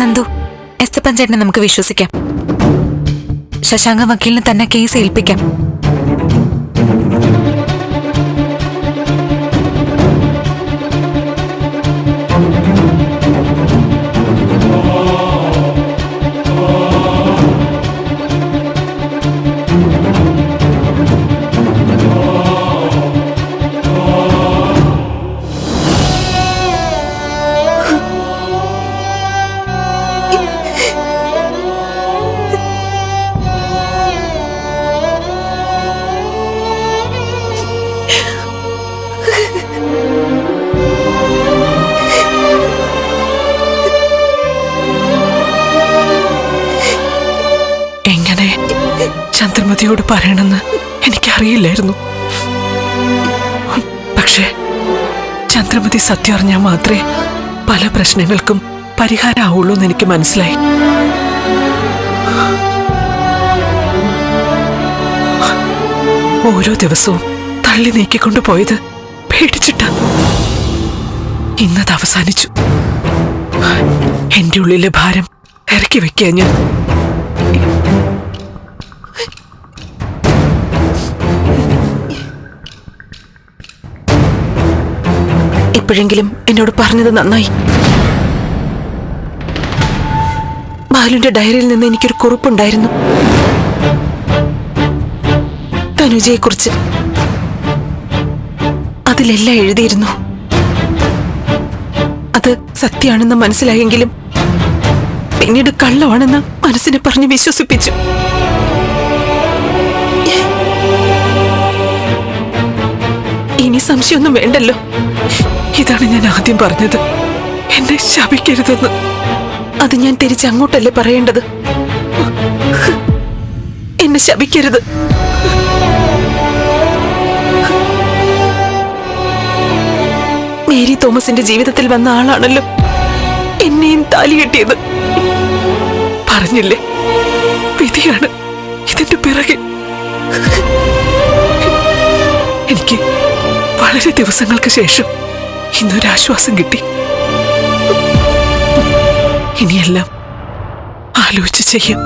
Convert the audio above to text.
നന്ദു എസ്തപ്പൻ ചേട്ടനെ നമുക്ക് വിശ്വസിക്കാം. ശശാങ്ക വക്കീലിന് തന്നെ കേസ് ഏൽപ്പിക്കാം. ചന്ദ്രമതിയോട് പറയണമെന്ന് എനിക്കറിയില്ലായിരുന്നു. പക്ഷേ ചന്ദ്രമതി സത്യം അറിഞ്ഞാൽ മാത്രമേ പല പ്രശ്നങ്ങൾക്കും പരിഹാരമാവുള്ളൂ എന്ന് എനിക്ക് മനസ്സിലായി. ഓരോ ദിവസവും തള്ളി നീക്കിക്കൊണ്ടു പോയത് പേടിച്ചിട്ട. ഇന്നത് അവസാനിച്ചു. എന്റെ ഉള്ളിലെ ഭാരം ഇറക്കി വെക്കുക ഞാൻ. ഇപ്പോഴെങ്കിലും എന്നോട് പറഞ്ഞത് നന്നായി. ബാലുന്റെ ഡയറിയിൽ നിന്ന് എനിക്കൊരു കുറിപ്പുണ്ടായിരുന്നു. തനുജയെ കുറിച്ച് അതിലെല്ലാം എഴുതിയിരുന്നു. അത് സത്യാണെന്ന് മനസ്സിലായെങ്കിലും പിന്നീട് കള്ളമാണെന്ന് മനസ്സിനെ പറഞ്ഞ് വിശ്വസിപ്പിച്ചു. സംശയമൊന്നും വേണ്ടല്ലോ. ഇതാണ് ഞാൻ ആദ്യം പറഞ്ഞത്. എന്നെ ശപിക്കരുതെന്ന്. അത് ഞാൻ തിരിച്ചങ്ങോട്ടല്ലേ പറയേണ്ടത്? എന്നെ ശപിക്കരുത്. മേരി തോമസിന്റെ ജീവിതത്തിൽ വന്ന ആളാണല്ലോ എന്നെയും താലി കെട്ടിയത്. പറഞ്ഞില്ലേ? വിധിയാണ് ഇതിന്റെ പിറകെ. എനിക്ക് വളരെ ദിവസങ്ങൾക്ക് ശേഷം ഇന്നൊരാശ്വാസം കിട്ടി. ഇനിയെല്ലാം ആലോചിച്ച് ചെയ്യും.